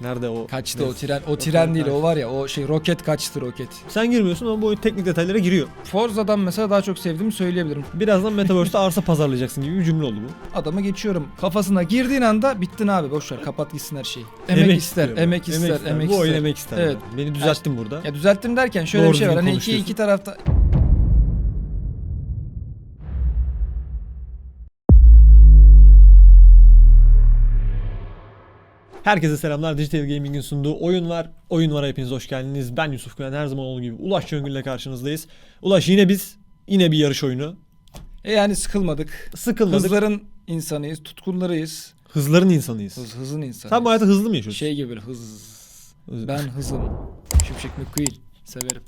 Nerede o? Kaçtı o Neyse. tren. O tren değil o var ya o şey roket kaçtı roket. Sen girmiyorsun ama bu oyun teknik detaylara giriyor. Forza'dan mesela daha çok sevdiğimi söyleyebilirim. Birazdan Metaverse'de arsa pazarlayacaksın gibi bir cümle oldu bu. Adamı geçiyorum. Kafasına girdiğin anda bittin abi. Boş ver kapat gitsin her şeyi. Emek, Emek ister, bu. emek ister, emek Bu ister. oyun emek ister. Evet. yani. Beni düzelttin burada. Ya düzelttim derken şöyle Doğru bir şey var. Hani iki, iki tarafta Herkese selamlar. Digital Gaming'in sunduğu oyun var. Oyun var hepiniz hoş geldiniz. Ben Yusuf Güven. Her zaman olduğu gibi Ulaş Çöngül'le karşınızdayız. Ulaş yine biz. Yine bir yarış oyunu. e yani sıkılmadık. Sıkılmadık. Hızların insanıyız, tutkunlarıyız. Hızların insanıyız. Hız, hızın insanıyız. Sen bu hayatta hızlı mı yaşıyorsun? Şey gibi hız. Ben hızım. Şimşek McQueen. Severim.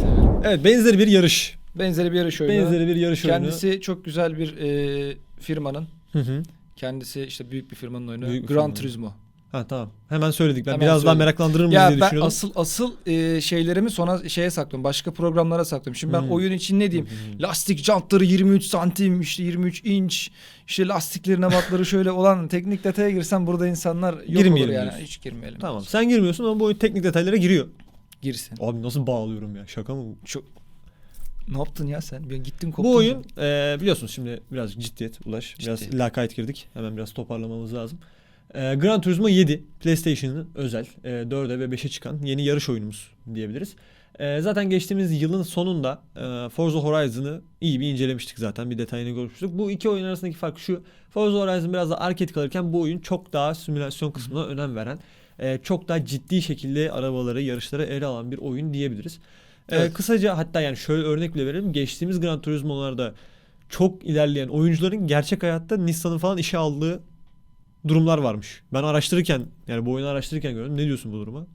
Severim. Evet benzeri bir yarış. Benzeri bir yarış oyunu. Benzeri bir yarış Kendisi çok güzel bir e, firmanın. oyunu. Hı hı. Kendisi işte büyük bir firmanın oyunu. Büyük bir Gran firmanın. Turismo. Ha tamam. Hemen söyledik. Ben Hemen biraz daha söyledik. meraklandırır mıyız Ya diye ben düşünüyordum. asıl asıl e, şeylerimi sona şeye saklıyorum. Başka programlara saklıyorum. Şimdi ben Hmm. oyun için ne diyeyim? Lastik jantları 23 santim işte 23 inç işte lastiklerin ebatları şöyle olan teknik detaya girsem burada insanlar yok Girmeyelim olur yani. diyorsun. Hiç girmeyelim. Tamam. Sen girmiyorsun ama bu oyun teknik detaylara giriyor. Girsin. Abi nasıl bağlıyorum ya? Şaka mı? bu? Çok ne yaptın ya sen? Bir gittin koptun. Bu oyun e, biliyorsun şimdi birazcık ciddiyet ulaş. Biraz Ciddi. lakayt girdik. Hemen biraz toparlamamız lazım. E, Gran Turismo 7 PlayStation'ın özel e, 4'e ve 5'e çıkan yeni yarış oyunumuz diyebiliriz. E, zaten geçtiğimiz yılın sonunda e, Forza Horizon'ı iyi bir incelemiştik zaten. Bir detayını görmüştük. Bu iki oyun arasındaki fark şu. Forza Horizon biraz da arcade kalırken bu oyun çok daha simülasyon kısmına önem veren, e, çok daha ciddi şekilde arabaları, yarışları ele alan bir oyun diyebiliriz. Ee, Evet. kısaca hatta yani şöyle örnek bile verelim. Geçtiğimiz Gran Turismo'larda çok ilerleyen oyuncuların gerçek hayatta Nissan'ın falan işe aldığı durumlar varmış. Ben araştırırken yani bu oyunu araştırırken gördüm. Ne diyorsun bu duruma?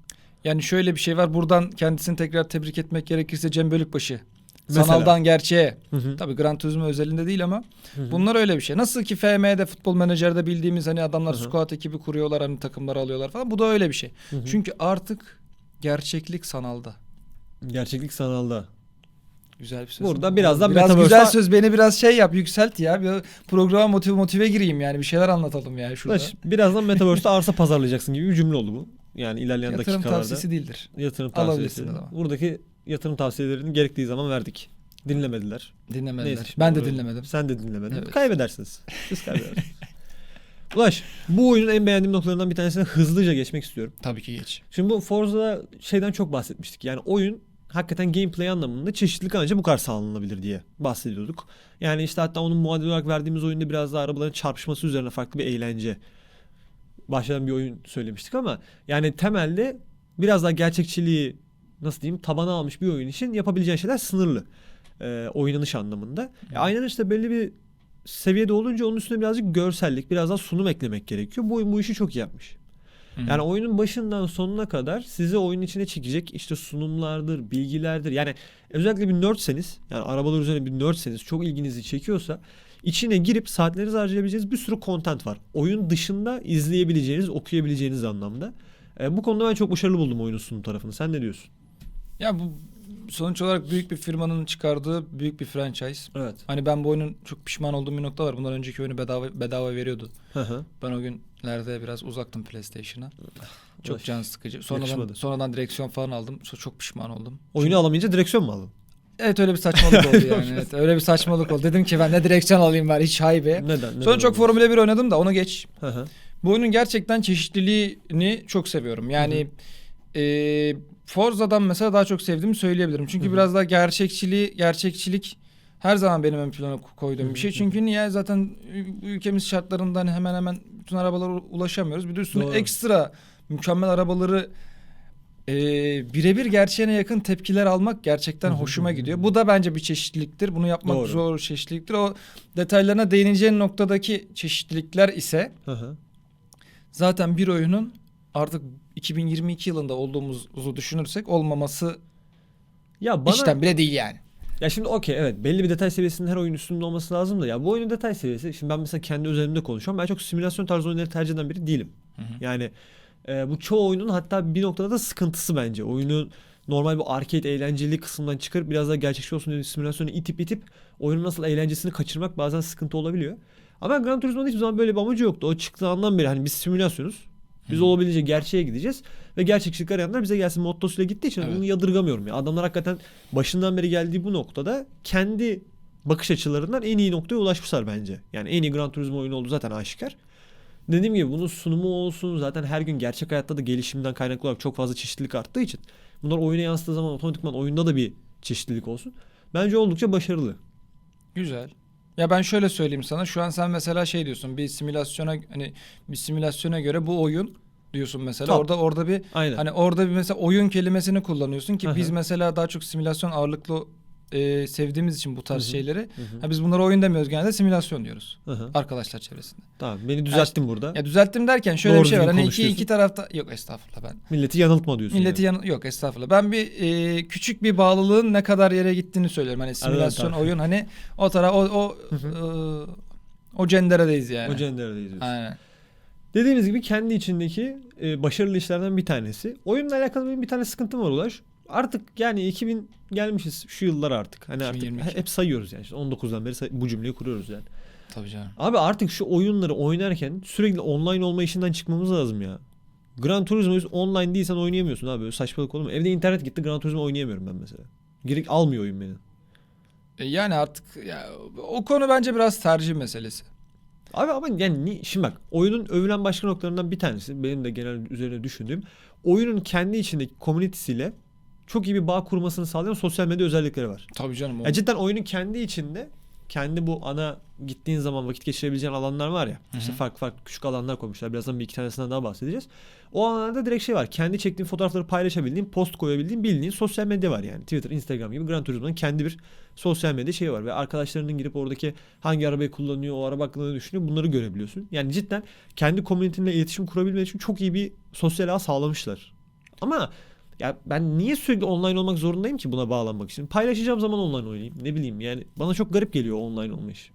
Yani şöyle bir şey var. Buradan kendisini tekrar tebrik etmek gerekirse Cem Bölükbaşı. Mesela. Sanaldan gerçeğe. Hı hı. Tabii Gran Turismo özelinde değil ama Hı hı. bunlar öyle bir şey. Nasıl ki FM'de futbol menajerde bildiğimiz hani adamlar Hı hı. squad ekibi kuruyorlar hani takımları alıyorlar falan. Bu da öyle bir şey. Hı hı. Çünkü artık gerçeklik sanalda. Gerçeklik sanalda. Güzel bir söz. Burada birazdan biraz Metaverse'a- güzel söz beni biraz şey yap yükselt ya. Bir programa motive motive gireyim yani bir şeyler anlatalım yani şurada. Ulaş, birazdan Metaverse'de arsa pazarlayacaksın gibi bir cümle oldu bu. Yani ilerleyen Yatırım dakikalarda. tavsiyesi değildir. Yatırım tavsiyesi. Buradaki yatırım tavsiyelerini gerektiği zaman verdik. Dinlemediler. Dinlemediler. Neyse, ben de dinlemedim. Sen de dinlemedin. Evet. Kaybedersiniz. Siz kaybedersiniz. Ulaş bu oyunun en beğendiğim noktalarından bir tanesine hızlıca geçmek istiyorum. Tabii ki geç. Şimdi bu Forza'da şeyden çok bahsetmiştik. Yani oyun hakikaten gameplay anlamında çeşitlilik ancak bu kadar sağlanabilir diye bahsediyorduk. Yani işte hatta onun muadil olarak verdiğimiz oyunda biraz daha arabaların çarpışması üzerine farklı bir eğlence başlayan bir oyun söylemiştik ama yani temelde biraz daha gerçekçiliği nasıl diyeyim tabana almış bir oyun için yapabileceğin şeyler sınırlı. Ee, oynanış anlamında. E, oynanış da belli bir seviyede olunca onun üstüne birazcık görsellik, biraz daha sunum eklemek gerekiyor. Bu oyun bu işi çok iyi yapmış. Yani oyunun başından sonuna kadar sizi oyunun içine çekecek işte sunumlardır, bilgilerdir. Yani özellikle bir nerdseniz, yani arabalar üzerine bir nerdseniz, çok ilginizi çekiyorsa içine girip saatlerinizi harcayabileceğiniz bir sürü content var. Oyun dışında izleyebileceğiniz, okuyabileceğiniz anlamda. E, bu konuda ben çok başarılı buldum oyunun sunum tarafını. Sen ne diyorsun? Ya bu sonuç olarak büyük bir firmanın çıkardığı büyük bir franchise. Evet. Hani ben bu oyunun çok pişman olduğum bir nokta var. Bundan önceki oyunu bedava bedava veriyordu. Hı hı. Ben o günlerde biraz uzaktım PlayStation'a. Çok Ulaş, can sıkıcı. Sonradan yakışmadı. sonradan direksiyon falan aldım. So- Çok pişman oldum. Oyunu alamayınca direksiyon mu aldın? Evet öyle bir saçmalık oldu yani. Evet, öyle bir saçmalık oldu. Dedim ki ben ne direksiyon alayım var hiç haybe. Neden? Neden Sonra çok? Formula 1 oynadım da onu geç. Hı hı. Bu oyunun gerçekten çeşitliliğini çok seviyorum. Yani e, Forza'dan mesela daha çok sevdiğimi söyleyebilirim. Çünkü Hı hı. biraz daha gerçekçiliği, gerçekçilik her zaman benim ön plana koyduğum bir şey. Çünkü niye? Zaten ülkemiz şartlarından hemen hemen bütün arabalara ulaşamıyoruz. Bir de üstüne Doğru. ekstra mükemmel arabaları e, birebir gerçeğine yakın tepkiler almak gerçekten hoşuma gidiyor. Bu da bence bir çeşitliliktir. Bunu yapmak Doğru. zor çeşitliliktir. O detaylarına değineceğin noktadaki çeşitlilikler ise zaten bir oyunun artık 2022 yılında olduğumuzu düşünürsek olmaması Ya bana işten bile değil yani. Ya şimdi okey evet belli bir detay seviyesinin her oyun üstünde olması lazım da ya bu oyunun detay seviyesi şimdi ben mesela kendi özelimde konuşuyorum ben çok simülasyon tarzı oyunları tercih eden biri değilim. Yani e, bu çoğu oyunun hatta bir noktada da sıkıntısı bence. Oyunu normal bu arcade eğlenceli kısımdan çıkarıp biraz daha gerçekçi olsun diye simülasyonu itip itip oyunun nasıl eğlencesini kaçırmak bazen sıkıntı olabiliyor. Ama Gran Turismo'da hiçbir zaman böyle bir amacı yoktu. O çıktığı andan beri hani biz simülasyonuz. Biz olabildiğince gerçeğe gideceğiz ve gerçekçilik arayanlar bize gelsin mottosuyla gittiği için Evet. bunu yadırgamıyorum ya. Adamlar hakikaten başından beri geldiği bu noktada kendi bakış açılarından en iyi noktaya ulaşmışlar bence. Yani en iyi Gran Turismo oyunu olduğu zaten aşikar. Dediğim gibi bunun sunumu olsun zaten her gün gerçek hayatta da gelişimden kaynaklı olarak çok fazla çeşitlilik arttığı için bunlar oyuna yansıdığı zaman otomatikman oyunda da bir çeşitlilik olsun. Bence oldukça başarılı. Güzel. Ya ben şöyle söyleyeyim sana. Şu an sen mesela şey diyorsun. Bir simülasyona hani bir simülasyona göre bu oyun diyorsun mesela. Tabii. Orada orada bir Aynen. hani orada bir mesela oyun kelimesini kullanıyorsun ki Hı hı. biz mesela daha çok simülasyon ağırlıklı e, sevdiğimiz için bu tarz Hı hı. şeyleri. Hı hı. Ha, biz bunlara oyun demiyoruz genelde simülasyon diyoruz. Hı hı. Arkadaşlar çevresinde. Tamam beni düzelttin burada. Ya düzelttim derken şöyle Doğru bir şey var. Hani iki, iki tarafta yok estağfurullah ben. Milleti yanıltma diyorsun. Milleti yani. yan yok estağfurullah. Ben bir e, küçük bir bağlılığın ne kadar yere gittiğini söylüyorum. Hani simülasyon tabii. oyun hani o taraf o o Hı hı. e, o cenderedeyiz yani. O cenderedeyiz diyorsun. Aynen. Dediğimiz gibi kendi içindeki e, başarılı işlerden bir tanesi. Oyunla alakalı benim bir tane sıkıntım var Ulaş. Artık yani 2000 gelmişiz şu yıllar artık. Hani artık 2022. hep sayıyoruz yani. İşte 19'dan beri say- bu cümleyi kuruyoruz yani. Tabii canım. Abi artık şu oyunları oynarken sürekli online olma işinden çıkmamız lazım ya. Gran Turismo'yu online değilsen oynayamıyorsun abi. Böyle saçmalık olur mu? Evde internet gitti Gran Turismo oynayamıyorum ben mesela. Gerek almıyor oyun beni. E, yani artık ya, o konu bence biraz tercih meselesi. Abi ama yani ni- şimdi bak oyunun övülen başka noktalarından bir tanesi benim de genel üzerine düşündüğüm oyunun kendi içindeki komünitesiyle çok iyi bir bağ kurmasını sağlayan sosyal medya özellikleri var. Tabii canım. O. Ya cidden oyunun kendi içinde kendi bu ana gittiğin zaman vakit geçirebileceğin alanlar var ya. Hı işte farklı farklı küçük alanlar koymuşlar. Birazdan bir iki tanesinden daha bahsedeceğiz. O alanlarda direkt şey var. Kendi çektiğin fotoğrafları paylaşabildiğin, post koyabildiğin bildiğin sosyal medya var yani. Twitter, Instagram gibi Gran Turismo'nun kendi bir sosyal medya şeyi var. Ve arkadaşlarının girip oradaki hangi arabayı kullanıyor, o araba hakkında ne düşünüyor bunları görebiliyorsun. Yani cidden kendi komünitinle iletişim kurabilmen için çok iyi bir sosyal ağ sağlamışlar. Ama ya ben niye sürekli online olmak zorundayım ki buna bağlanmak için? Paylaşacağım zaman online oynayayım. Ne bileyim yani bana çok garip geliyor online olma işi.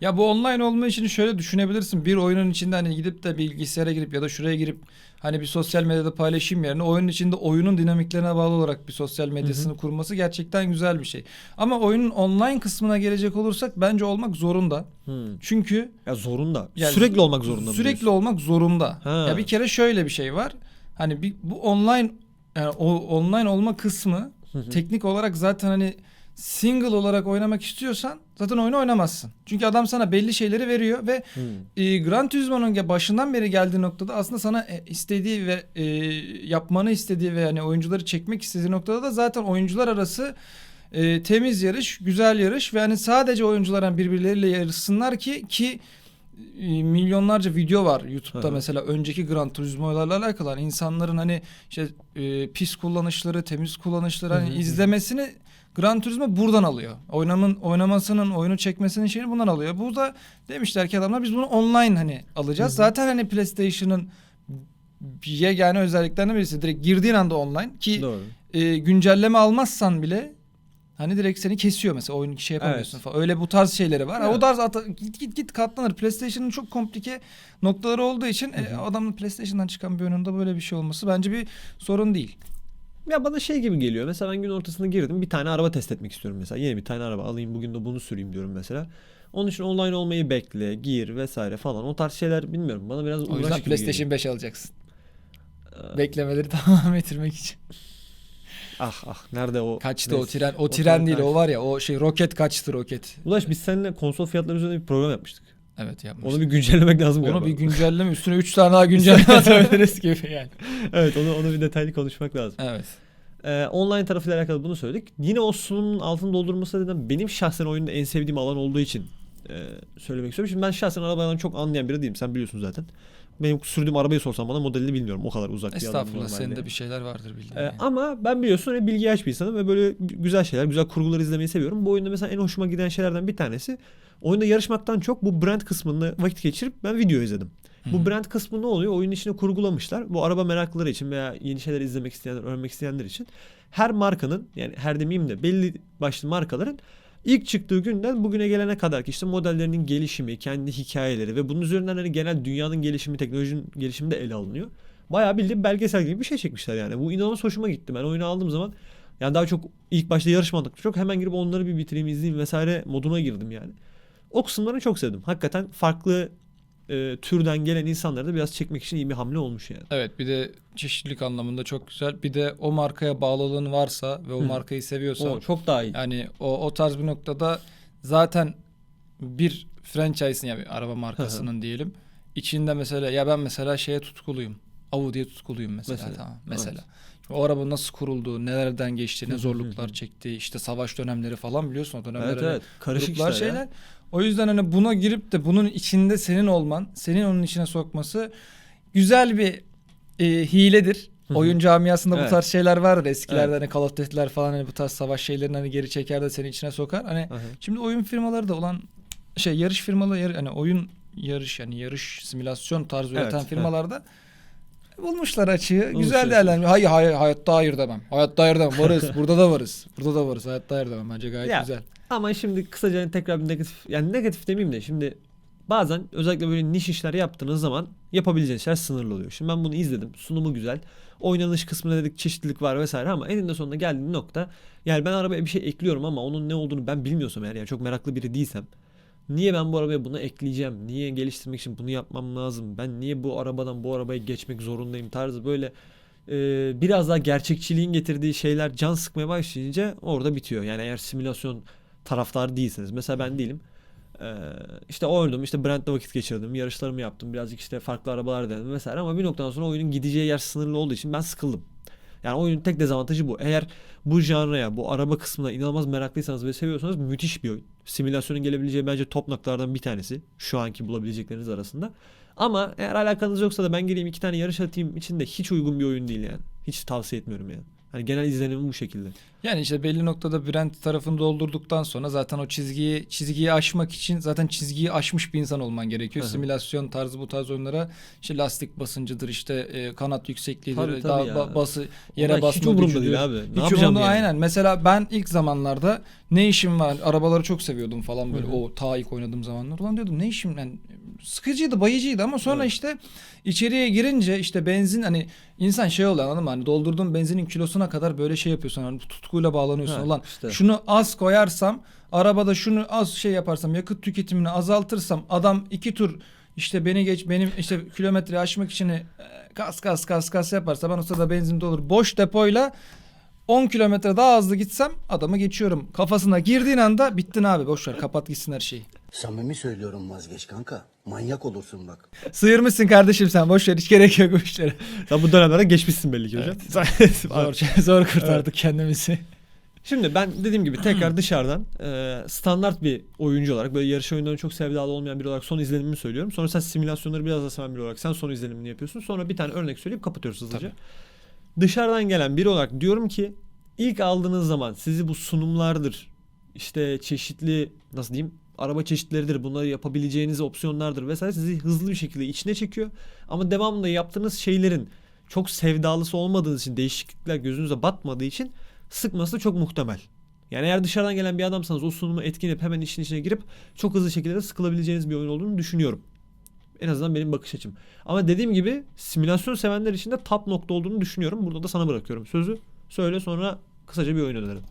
Ya bu online olma işini şöyle düşünebilirsin. Bir oyunun içinde hani gidip de bilgisayara girip ya da şuraya girip hani bir sosyal medyada paylaşayım yerine oyunun içinde oyunun dinamiklerine bağlı olarak bir sosyal medyasını kurması gerçekten güzel bir şey. Ama oyunun online kısmına gelecek olursak bence olmak zorunda. Hmm. Çünkü Ya zorunda. Yani sürekli olmak zorunda Sürekli diyorsun? olmak zorunda. Ha. Ya bir kere şöyle bir şey var. Hani bir, bu online yani o online olma kısmı teknik olarak zaten hani single olarak oynamak istiyorsan zaten oyunu oynamazsın. Çünkü adam sana belli şeyleri veriyor ve Hmm. e, Gran Turismo'nun başından beri geldiği noktada aslında sana e, istediği ve e, yapmanı istediği ve hani oyuncuları çekmek istediği noktada da zaten oyuncular arası e, temiz yarış, güzel yarış ve hani sadece oyuncular hani birbirleriyle yarışsınlar ki ki milyonlarca video var YouTube'da Hı hı. mesela önceki Gran Turismo'larla alakalı hani insanların hani işte e, pis kullanışları, temiz kullanışları hani izlemesini Gran Turismo buradan alıyor. Oynamın oynamasının, oyunu çekmesinin şeyini bundan alıyor. Bu da demişler ki adamlar biz bunu online hani alacağız. Hı hı. Zaten hani PlayStation'ın yegane özelliklerinden birisi direkt girdiğin anda online ki Doğru. e, güncelleme almazsan bile hani direkt seni kesiyor mesela oyun şey yapamıyorsun Evet. falan. Öyle bu tarz şeyleri var. Evet. O tarz ata- git git git katlanır. PlayStation'ın çok komplike noktaları olduğu için e, adamın PlayStation'dan çıkan bir oyununda böyle bir şey olması bence bir sorun değil. Ya bana şey gibi geliyor. Mesela ben gün ortasında girdim. Bir tane araba test etmek istiyorum mesela. Yeni bir tane araba alayım bugün de bunu süreyim diyorum mesela. Onun için online olmayı bekle, gir vesaire falan. O tarz şeyler bilmiyorum. Bana biraz O uğraş yüzden gibi PlayStation 5 alacaksın. geliyor. Ee, Beklemeleri tamam ettirmek için. Ah ah nerede o? Kaçtı o Neyse. tren. O, O tren tren değil o var ya o şey roket kaçtı roket. Ulaş biz seninle konsol fiyatları üzerine bir program yapmıştık. Evet yapmış. Onu bir güncellemek lazım Onu galiba. bir güncelleme üstüne 3 tane daha güncelleme atabiliriz gibi yani. evet onu onu bir detaylı konuşmak lazım. Evet. Ee, online tarafıyla alakalı bunu söyledik. Yine o sunumun altını doldurması neden benim şahsen oyunda en sevdiğim alan olduğu için e, söylemek istiyorum. Şimdi ben şahsen arabadan çok anlayan biri değilim. Sen biliyorsun zaten. Benim sürdüğüm arabayı sorsan bana modelini bilmiyorum. O kadar uzak bir alan Estağfurullah normalde. senin de bir şeyler vardır bildiğin. Ee, yani. ama ben biliyorsun hep bilgi aç bir insanım ve böyle güzel şeyler, güzel kurgular izlemeyi seviyorum. Bu oyunda mesela en hoşuma giden şeylerden bir tanesi oyunda yarışmaktan çok bu brand kısmında vakit geçirip ben video izledim. Hı Bu brand kısmı ne oluyor? Oyunun içine kurgulamışlar. Bu araba meraklıları için veya yeni şeyler izlemek isteyenler, öğrenmek isteyenler için her markanın yani her demeyeyim de belli başlı markaların ilk çıktığı günden bugüne gelene kadar ki işte modellerinin gelişimi, kendi hikayeleri ve bunun üzerinden hani genel dünyanın gelişimi, teknolojinin gelişimi de ele alınıyor. Bayağı bildiğin belgesel gibi bir şey çekmişler yani. Bu inanılmaz hoşuma gitti. Ben oyunu aldığım zaman yani daha çok ilk başta yarışmadık. Çok hemen girip onları bir bitireyim, izleyeyim vesaire moduna girdim yani. O kısımlarını çok sevdim. Hakikaten farklı e, türden gelen insanları da biraz çekmek için iyi bir hamle olmuş yani. Evet bir de çeşitlilik anlamında çok güzel. Bir de o markaya bağlılığın varsa ve o Hı. markayı seviyorsan O çok daha iyi. yani o o tarz bir noktada zaten bir franchise'ın ya bir araba markasının diyelim. içinde mesela ya ben mesela şeye tutkuluyum. Audi'ye tutkuluyum mesela, Mesela, tamam mesela. O araba nasıl kuruldu, nelerden geçti, ne Hı hı zorluklar hı. çekti, işte savaş dönemleri falan biliyorsun o dönemler. Evet evet. Karışık işler ya. O yüzden hani buna girip de bunun içinde senin olman, senin onun içine sokması güzel bir e, hiledir. Oyun camiasında bu Evet. tarz şeyler vardır eskilerde hani Call of Duty'ler falan hani bu tarz savaş şeylerini hani geri çeker de seni içine sokar. Hani Aha. şimdi oyun firmaları da olan şey yarış firmaları yar- hani oyun yarış yani yarış simülasyon tarzı Evet, üreten evet. firmalarda bulmuşlar açığı. Güzel Bulmuşlar. değerlendiriyor. Hayır hayır hayatta hayır demem. Hayatta hayır demem. Varız. burada da varız. Burada da varız. Hayatta hayır demem. Bence gayet Ya, güzel. Ama şimdi kısaca tekrar bir negatif yani negatif demeyeyim de şimdi bazen özellikle böyle niş işler yaptığınız zaman yapabileceğiniz şeyler sınırlı oluyor. Şimdi ben bunu izledim. Sunumu güzel. Oynanış kısmında dedik çeşitlilik var vesaire ama eninde sonunda geldiğim nokta yani ben arabaya bir şey ekliyorum ama onun ne olduğunu ben bilmiyorsam eğer yani çok meraklı biri değilsem niye ben bu arabaya bunu ekleyeceğim? Niye geliştirmek için bunu yapmam lazım? Ben niye bu arabadan bu arabaya geçmek zorundayım tarzı böyle e, biraz daha gerçekçiliğin getirdiği şeyler can sıkmaya başlayınca orada bitiyor. Yani eğer simülasyon taraftar değilseniz. Mesela ben değilim. Ee, işte oynadım, işte Brent'le vakit geçirdim, yarışlarımı yaptım, birazcık işte farklı arabalar denedim vesaire ama bir noktadan sonra oyunun gideceği yer sınırlı olduğu için ben sıkıldım. Yani oyunun tek dezavantajı bu. Eğer bu janraya, bu araba kısmına inanılmaz meraklıysanız ve seviyorsanız müthiş bir oyun. Simülasyonun gelebileceği bence top noktalardan bir tanesi. Şu anki bulabilecekleriniz arasında. Ama eğer alakanız yoksa da ben geleyim iki tane yarış atayım için de hiç uygun bir oyun değil yani. Hiç tavsiye etmiyorum yani. Hani genel izlenimim bu şekilde. Yani işte belli noktada Brent tarafını doldurduktan sonra zaten o çizgiyi çizgiyi aşmak için zaten çizgiyi aşmış bir insan olman gerekiyor. Hı hı. Simülasyon tarzı bu tarz oyunlara işte lastik basıncıdır işte e, kanat yüksekliğidir, Tabii, tabii daha ba- bası Onlar yere hiç basma umurumda gücüdür. değil abi. Ne Hiç yapacağım yani? aynen. Mesela ben ilk zamanlarda ne işim var? Arabaları çok seviyordum falan böyle. Hı hı. O ta ilk oynadığım zamanlar. Ulan diyordum ne işim yani sıkıcıydı, bayıcıydı ama sonra Evet. işte içeriye girince işte benzin hani insan şey oluyor anladın mı? Hani doldurduğun benzinin kilosuna kadar böyle şey yapıyorsun. Hani tutkuyla bağlanıyorsun. Ha, Ulan işte. şunu az koyarsam arabada şunu az şey yaparsam yakıt tüketimini azaltırsam adam iki tur işte beni geç benim işte kilometre aşmak için e, kas kas kas kas yaparsa ben o sırada benzin dolur. Boş depoyla 10 kilometre daha hızlı gitsem adamı geçiyorum. Kafasına girdiğin anda bittin abi boş ver kapat gitsin her şeyi. Samimi söylüyorum vazgeç kanka. Manyak olursun bak. Sıyırmışsın kardeşim sen boş ver hiç gerek yok bu işlere. Sen bu dönemlere geçmişsin belli ki hocam. Zor, zor kurtardık kendimizi. Şimdi ben dediğim gibi tekrar dışarıdan e, standart bir oyuncu olarak böyle yarış oyunlarını çok sevdalı olmayan biri olarak son izlenimimi söylüyorum. Sonra sen simülasyonları biraz da seven biri olarak sen son izlenimini yapıyorsun. Sonra bir tane örnek söyleyip kapatıyoruz hızlıca. Tabii. Dışarıdan gelen biri olarak diyorum ki ilk aldığınız zaman sizi bu sunumlardır işte çeşitli nasıl diyeyim araba çeşitleridir bunları yapabileceğiniz opsiyonlardır vesaire sizi hızlı bir şekilde içine çekiyor. Ama devamında yaptığınız şeylerin çok sevdalısı olmadığınız için değişiklikler gözünüze batmadığı için sıkması çok muhtemel. Yani eğer dışarıdan gelen bir adamsanız o sunumu etkinip hemen işin içine girip çok hızlı şekilde sıkılabileceğiniz bir oyun olduğunu düşünüyorum. En azından benim bakış açım. Ama dediğim gibi simülasyon sevenler için de top nokta olduğunu düşünüyorum. Burada da sana bırakıyorum sözü. Söyle sonra kısaca bir oyun önerim.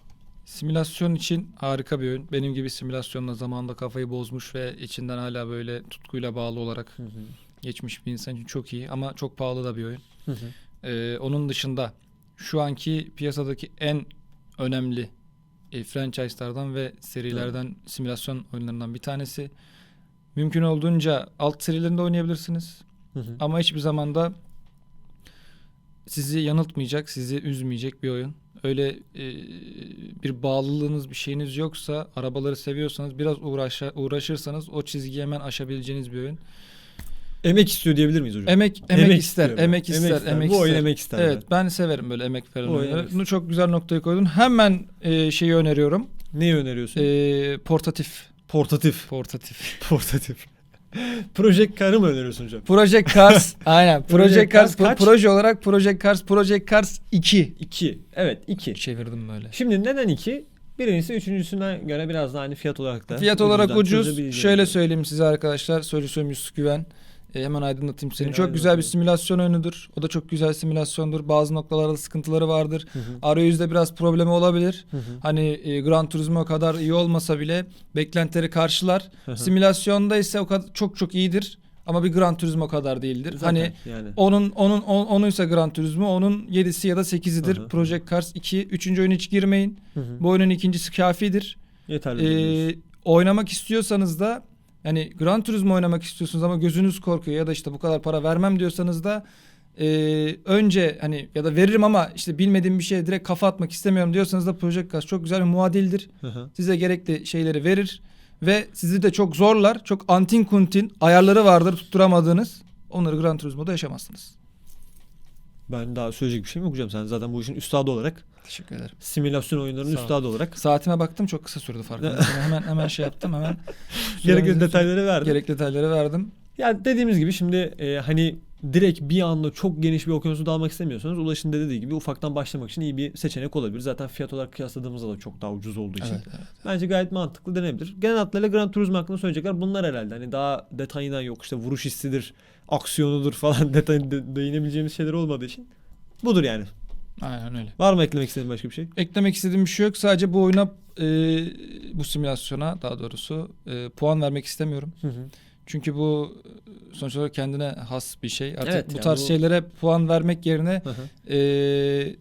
Simülasyon için harika bir oyun. Benim gibi simülasyonla zamanında kafayı bozmuş ve içinden hala böyle tutkuyla bağlı olarak geçmiş bir insan için çok iyi ama çok pahalı da bir oyun. Ee, onun dışında şu anki piyasadaki en önemli e, franchise'lardan ve serilerden simülasyon oyunlarından bir tanesi. Mümkün olduğunca alt serilerinde oynayabilirsiniz. Ama hiçbir zaman da sizi yanıltmayacak, sizi üzmeyecek bir oyun. Öyle e, bir bağlılığınız, bir şeyiniz yoksa, arabaları seviyorsanız biraz uğraşa, uğraşırsanız o çizgiyi hemen aşabileceğiniz bir oyun. Emek istiyor diyebilir miyiz hocam? Emek emek, ister, istiyorum. emek ister, emek, Bu oyun ister. emek ister. Evet, ben severim böyle emek veren oyunları. emek Bunu çok güzel noktaya koydun. Hemen e, şeyi öneriyorum. Neyi öneriyorsun? E, portatif. Portatif. Portatif. Portatif. Project Car'ı mı öneriyorsun hocam? Project Cars. aynen. Project Cars. Cars kaç? proje olarak Project Cars. Project Cars 2. 2. Evet 2. Çevirdim böyle. Şimdi neden 2? Birincisi üçüncüsüne göre biraz daha hani fiyat olarak da. Fiyat olarak ucuz. Şöyle söyleyeyim size arkadaşlar. Yusuf Güven. E, hemen aydınlatayım seni. Beni çok güzel bir simülasyon oyunudur. O da çok güzel simülasyondur. Bazı noktalarda sıkıntıları vardır. Hı hı. Arayüzde biraz problemi olabilir. Hı hı. Hani e, Gran Turismo kadar iyi olmasa bile beklentileri karşılar. Hı hı. Simülasyonda ise o kadar çok çok iyidir. ama bir Gran Turismo kadar değildir. Zaten hani yani. onun onun on, onuysa Gran Turismo, onun 7'si ya da 8'idir. Hı hı. Project Cars 2. Üçüncü oyuna hiç girmeyin. Hı hı. Bu oyunun ikincisi kafidir. Yeterli. Ee, oynamak istiyorsanız da yani Gran Turismo oynamak istiyorsunuz ama gözünüz korkuyor ya da işte bu kadar para vermem diyorsanız da e, önce hani ya da veririm ama işte bilmediğim bir şeye direkt kafa atmak istemiyorum diyorsanız da Project Cars çok güzel bir muadildir. Hı hı. Size gerekli şeyleri verir ve sizi de çok zorlar. Çok antin kuntin ayarları vardır tutturamadığınız. Onları Gran Turismo'da yaşamazsınız. Ben daha söyleyecek bir şey mi okuyacağım? Sen zaten bu işin üstadı olarak, Teşekkür ederim. simülasyon oyunlarının üstadı olarak Saatime baktım çok kısa sürdü farkındaysan. hemen hemen şey yaptım hemen. Gerekli detayları verdim. Gerekli detayları verdim. Ya dediğimiz gibi şimdi e, hani direkt bir anda çok geniş bir okyanusu dalmak istemiyorsanız Ulaş'ın da dediği gibi ufaktan başlamak için iyi bir seçenek olabilir. Zaten fiyat olarak kıyasladığımızda da çok daha ucuz olduğu için. Evet, evet. Bence gayet mantıklı denebilir. Genel hatlarıyla Gran Turismo hakkında söyleyecekler bunlar herhalde. Hani daha detayından yok işte vuruş hissidir, aksiyonudur falan detayına de- değinebileceğimiz şeyler olmadığı için. Budur yani. Aynen öyle. Var mı eklemek istediğin başka bir şey? Eklemek istediğim bir şey yok. Sadece bu oyuna e, bu simülasyona daha doğrusu e, puan vermek istemiyorum. Hı hı. Çünkü bu e, sonuç olarak kendine has bir şey. Artık Evet, bu yani tarz bu- şeylere puan vermek yerine Hı hı. e,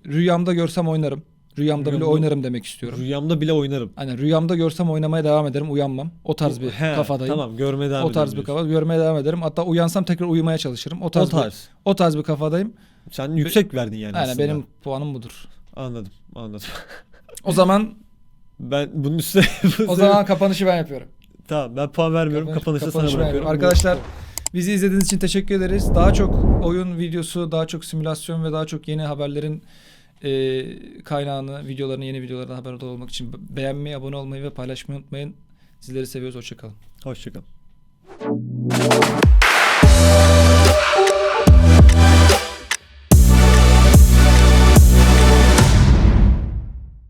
rüyamda görsem oynarım. Rüyamda bile Rüyamda- oynarım demek istiyorum. Rüyamda bile oynarım. Aynen rüyamda görsem oynamaya devam ederim. Uyanmam. O tarz bir He, kafadayım. Tamam görmeye devam o tarz bir kafa görmeye devam ederim. Hatta uyansam tekrar uyumaya çalışırım. O tarz. O bir, tarz. o tarz bir kafadayım. Sen yüksek verdin yani Aynen aslında. benim puanım budur. Anladım anladım. O zaman Ben bunun üstüne... o zaman kapanışı ben yapıyorum. Tamam ben puan vermiyorum. Kapanış- Kapanışı sana kapanışı ben bırakıyorum. yapıyorum. Arkadaşlar bizi izlediğiniz için teşekkür ederiz. Daha çok oyun videosu, daha çok simülasyon ve daha çok yeni haberlerin e, kaynağını, videolarını, yeni videolardan haberdar olmak için beğenmeyi, abone olmayı ve paylaşmayı unutmayın. Sizleri seviyoruz. Hoşçakalın. Hoşçakalın.